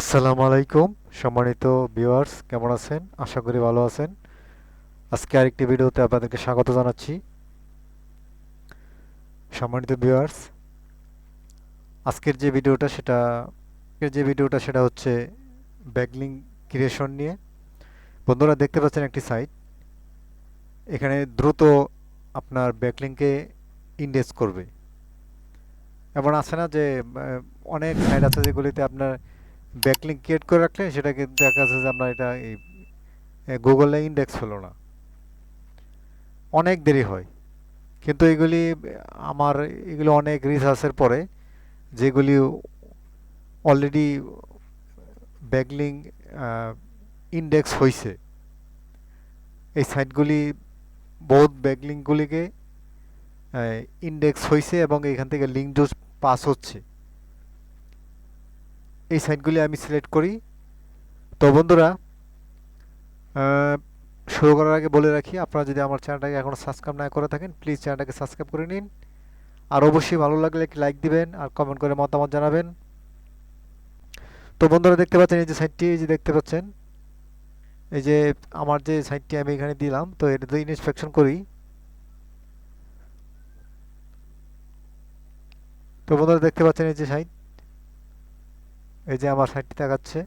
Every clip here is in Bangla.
আসসালামু আলাইকুম, সম্মানিত ভিউয়ার্স কেমন আছেন? আশা করি ভালো আছেন। আজকে আরেকটি ভিডিওতে আপনাদেরকে স্বাগত জানাচ্ছি। সম্মানিত ভিউয়ার্স আজকের যে ভিডিওটা সেটা, আজকের যে ভিডিওটা সেটা হচ্ছে ব্যাকলিং ক্রিয়েশন নিয়ে। বন্ধুরা, দেখতে পাচ্ছেন একটি সাইট এখানে দ্রুত আপনার ব্যাকলিংকে ইন্ডেক্স করবে। এমন আছে না যে অনেক সাইট আছে যেগুলিতে আপনার ব্যাকলিংক ক্রিয়েট করে রাখলে সেটা কিন্তু দেখা যাচ্ছে যে আপনার এটা এই গুগলে ইন্ডেক্স হলো না। অনেক দেরি হয়। কিন্তু এগুলি, আমার এগুলো অনেক রিসার্চের পরে যেগুলি অলরেডি ব্যাকলিং ইন্ডেক্স হয়েছে এই সাইটগুলি বহুত ব্যাকলিংগুলিকে ইন্ডেক্স হয়েছে এবং এখান থেকে লিঙ্ক জোস পাস হচ্ছে। এই সাইটগুলি আমি সিলেক্ট করি। তো বন্ধুরা শুরু করার আগে বলে রাখি, আপনারা যদি আমার চ্যানেলটাকে এখনও সাবস্ক্রাইব না করে থাকেন প্লিজ চ্যানেলটাকে সাবস্ক্রাইব করে নিন। আর অবশ্যই ভালো লাগলে একটি লাইক দিবেন আর কমেন্ট করে মতামত জানাবেন। তো বন্ধুরা, দেখতে পাচ্ছেন এই যে সাইটটি, এই যে দেখতে পাচ্ছেন, এই যে আমার যে সাইটটি আমি এখানে দিলাম, তো এটা তো ইনস্পেকশন করি। তো বন্ধুরা, দেখতে পাচ্ছেন এই যে সাইট এই যে আমার সাইটটি দেখাচ্ছে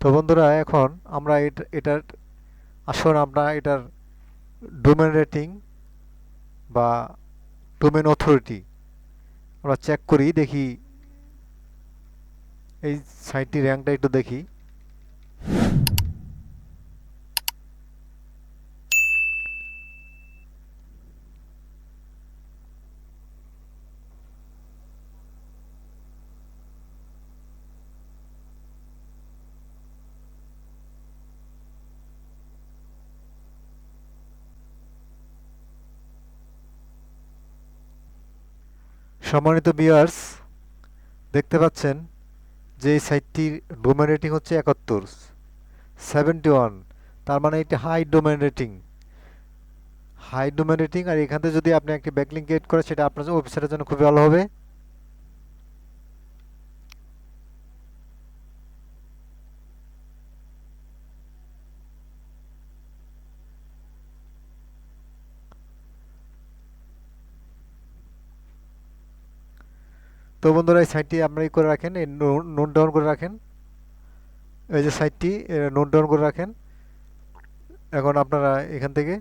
তো বন্ধুরা, এখন আমরা এটা- এটার, আসুন আমরা এটার ডোমেন রেটিং বা ডোমেন অথরিটি আমরা চেক করি, দেখি এই সাইটটির র্যাঙ্কটা একটু দেখি। সম্মানিত বিয়ার্স দেখতে পাচ্ছেন যে এই সাইটটির ডোমেন রেটিং হচ্ছে একাত্তর সেভেন্টি ওয়ান তার মানে এটি high domain rating high domain rating আর এখান থেকে যদি আপনি একটি ব্যাকলিং ক্রিয়েট করে সেটা আপনার জন্য ওয়েবসাইটের জন্য খুবই ভালো হবে। তো বন্ধুরা, এই সাইটটি আপনারা করে রাখেন, এই নোট ডাউন করে রাখেন। এই যে সাইটটি নোট ডাউন করে রাখেন। এখন আপনারা এখান থেকে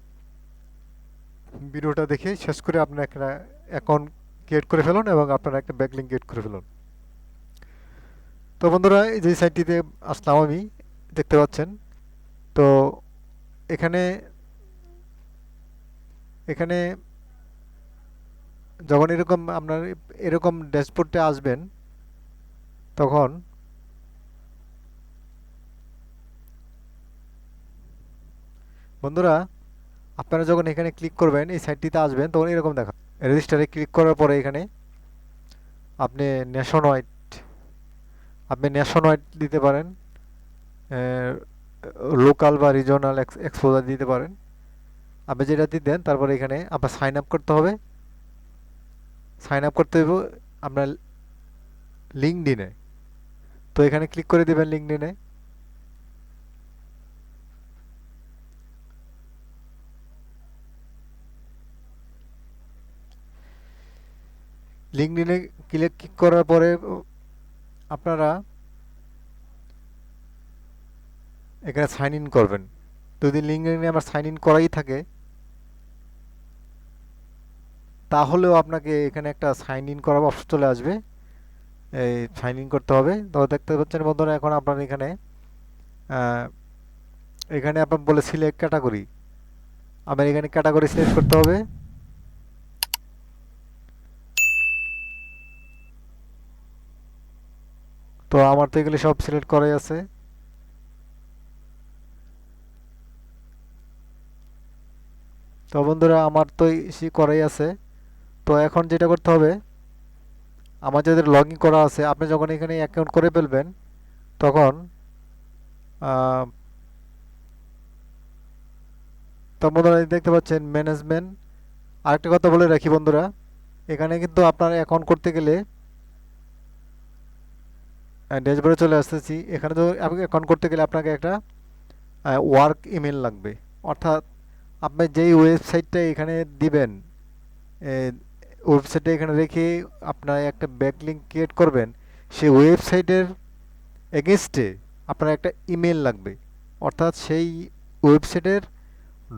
ভিডিওটা দেখে শেষ করে আপনারা একটা অ্যাকাউন্ট ক্রিয়েট করে ফেলুন এবং আপনারা একটা ব্যাকলিং ক্রিয়েট করে ফেলুন। তো বন্ধুরা, এই যে সাইটটিতে আসলাম আমি, দেখতে পাচ্ছেন। তো এখানে এখানে যখন এরকম আপনার এরকম ড্যাশবোর্ডে আসবেন, তখন বন্ধুরা, আপনারা যখন এখানে ক্লিক করবেন, এই সাইটটিতে আসবেন, তখন এরকম দেখা রেজিস্টারে ক্লিক করার পরে এখানে আপনি ন্যাশন হোয়াইট আপনি ন্যাশন হোয়াইট দিতে পারেন লোকাল বা রিজনাল এক্সপোজার দিতে পারেন। আপনি যেটা দিতেন, তারপরে এখানে আপনার সাইন আপ করতে হবে। সাইন আপ করতে হবে আপনার লিঙ্কডিনে তো এখানে ক্লিক করে দেবেন লিঙ্কডিনে লিঙ্কডিনে ক্লিক ক্লিক করার পরে আপনারা এখানে সাইন ইন করবেন। যদি লিঙ্কডিনে আমার সাইন ইন করাই থাকে। তাহলেও আপনাকে এখানে একটা সাইন ইন করার অপশন চলে আসবে। এই সাইন ইন করতে হবে। তো দেখতে পাচ্ছেন বন্ধুরা, এখন আপনার এখানে এখানে আপনার বলে সিলেক্ট ক্যাটাগরি আপনার এখানে ক্যাটাগরি সিলেক্ট করতে হবে। তো আমার তো এগুলি সব সিলেক্ট করাই আছে। তো বন্ধুরা, আমার তো সে করাই আছে। তো এখন যেটা করতে হবে আমার যাদের লগ ইন করা আছে। আপনি যখন এখানে অ্যাকাউন্ট করে ফেলবেন, তখন তো বন্ধুরা দেখতে পাচ্ছেন ম্যানেজমেন্ট আরেকটা কথা বলে রাখি বন্ধুরা, এখানে কিন্তু আপনার অ্যাকাউন্ট করতে গেলে ড্যাশবোর্ডে চলে আসতেছি। এখানে তো অ্যাকাউন্ট করতে গেলে আপনাকে একটা ওয়ার্ক ইমেল লাগবে। অর্থাৎ আপনি যেই ওয়েবসাইটটা এখানে দিবেন ওয়েবসাইটটা এখানে রেখে আপনার একটা ব্যাকলিঙ্ক ক্রিয়েট করবেন, সেই ওয়েবসাইটের এগেনস্টে আপনার একটা ইমেল লাগবে। অর্থাৎ সেই ওয়েবসাইটের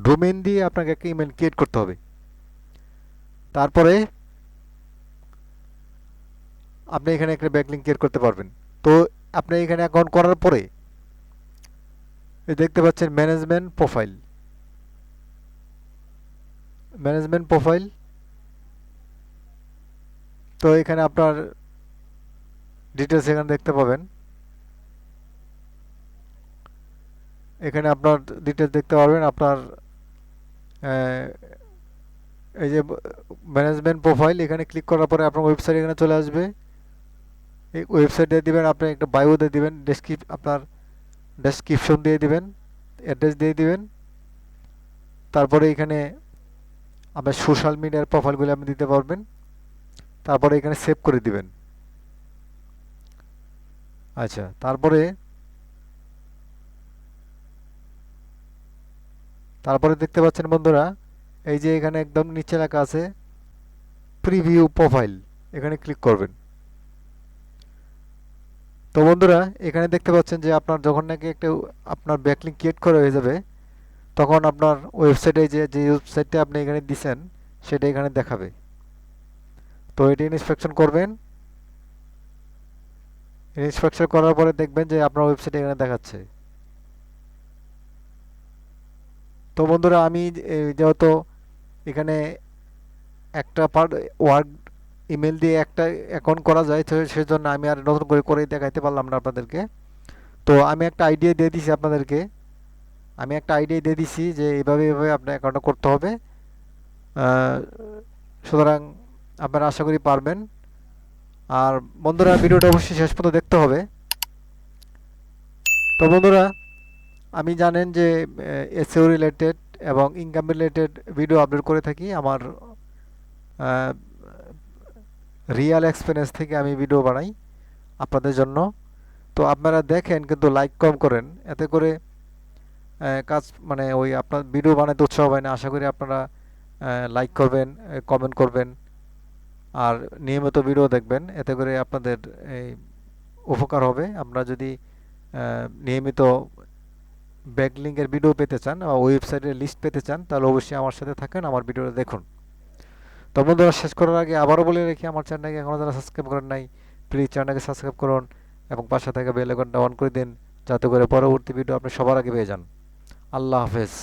ডোমেন দিয়ে আপনাকে একটা ইমেল ক্রিয়েট করতে হবে। তারপরে আপনি এখানে একটা ব্যাকলিঙ্ক ক্রিয়েট করতে পারবেন। তো আপনি এখানে অ্যাকাউন্ট করার পরে দেখতে পাচ্ছেন ম্যানেজমেন্ট প্রোফাইল ম্যানেজমেন্ট প্রোফাইল তো এখানে আপনার ডিটেলস এখানে দেখতে পাবেন। এখানে আপনার ডিটেলস দেখতে পারবেন আপনার এই যে ম্যানেজমেন্ট প্রোফাইল এখানে ক্লিক করার পরে আপনার ওয়েবসাইট এখানে চলে আসবে। এই ওয়েবসাইট দিয়ে দিবেন, আপনি একটা বায়ো দিয়ে দিবেন ডেসক্রিপ আপনার ডেসক্রিপশন দিয়ে দিবেন অ্যাড্রেস দিয়ে দিবেন। তারপরে এখানে আপনার সোশ্যাল মিডিয়ার প্রোফাইলগুলো আপনি দিতে পারবেন। তারপরে এখানে সেভ করে দিবেন। আচ্ছা তারপরে তারপরে দেখতে পাচ্ছেন বন্ধুরা, এই যে এখানে একদম নিচে লেখা আছে প্রিভিউ প্রোফাইল এখানে ক্লিক করবেন। তো বন্ধুরা, এখানে দেখতে পাচ্ছেন যে আপনার যখন নাকি একটা আপনার ব্যাকলিং ক্রিয়েট করা হয়ে যাবে, তখন আপনার ওয়েবসাইটে যে যে ওয়েবসাইটটা আপনি এখানে দিছেন, সেটা এখানে দেখাবে। তো এটি ইনস্পেকশন করবেন। ইনস্পেকশন করার পরে দেখবেন যে আপনার ওয়েবসাইট এখানে দেখাচ্ছে। তো বন্ধুরা, আমি যেহেতু এখানে একটা পার্ট ওয়ার্ক ইমেল দিয়ে একটা অ্যাকাউন্ট করা যায়, তো সেজন্য আমি আর নতুন করে করে দেখাইতে পারলাম না আপনাদেরকে। তো আমি একটা আইডিয়া দিয়ে দিছি আপনাদেরকে। আমি একটা আইডিয়া দিয়ে দিছি যে এইভাবে এইভাবে আপনার অ্যাকাউন্টটা করতে হবে। সুতরাং আপনারা আশা করি পারবেন। আর বন্ধুরা, ভিডিওটা অবশ্যই শেষ পর্যন্ত দেখতে হবে। তো বন্ধুরা, আমি জানেন যে এসিও রিলেটেড এবং ইনকাম রিলেটেড ভিডিও আপলোড করে থাকি। আমার রিয়াল এক্সপিরিয়েন্স থেকে আমি ভিডিও বানাই আপনাদের জন্য। তো আপনারা দেখেন, কিন্তু লাইক কম করেন। এতে করে কাজ মানে ওই আপনার ভিডিও বানাতে উৎসাহ হয় না। আশা করি আপনারা লাইক করবেন কমেন্ট করবেন। আর নিয়মিত ভিডিও দেখবেন, এতে করে আপনাদের এই উপকার হবে। আমরা যদি নিয়মিত ব্যাকলিঙ্কের ভিডিও পেতে চান বা ওয়েবসাইটের লিস্ট পেতে চান, তাহলে অবশ্যই আমার সাথে থাকেন, আমার ভিডিওটা দেখুন। তো বন্ধুরা, শেষ করার আগে আবারও বলে রেখি, আমার চ্যানেলকে এখনও যারা সাবস্ক্রাইব করেন নাই প্লিজ চ্যানেলকে সাবস্ক্রাইব করুন এবং পাশে থেকে বেল আইকনটা অন করে দিন, যাতে করে পরবর্তী ভিডিও আপনি সবার আগে পেয়ে যান। আল্লাহ হাফেজ।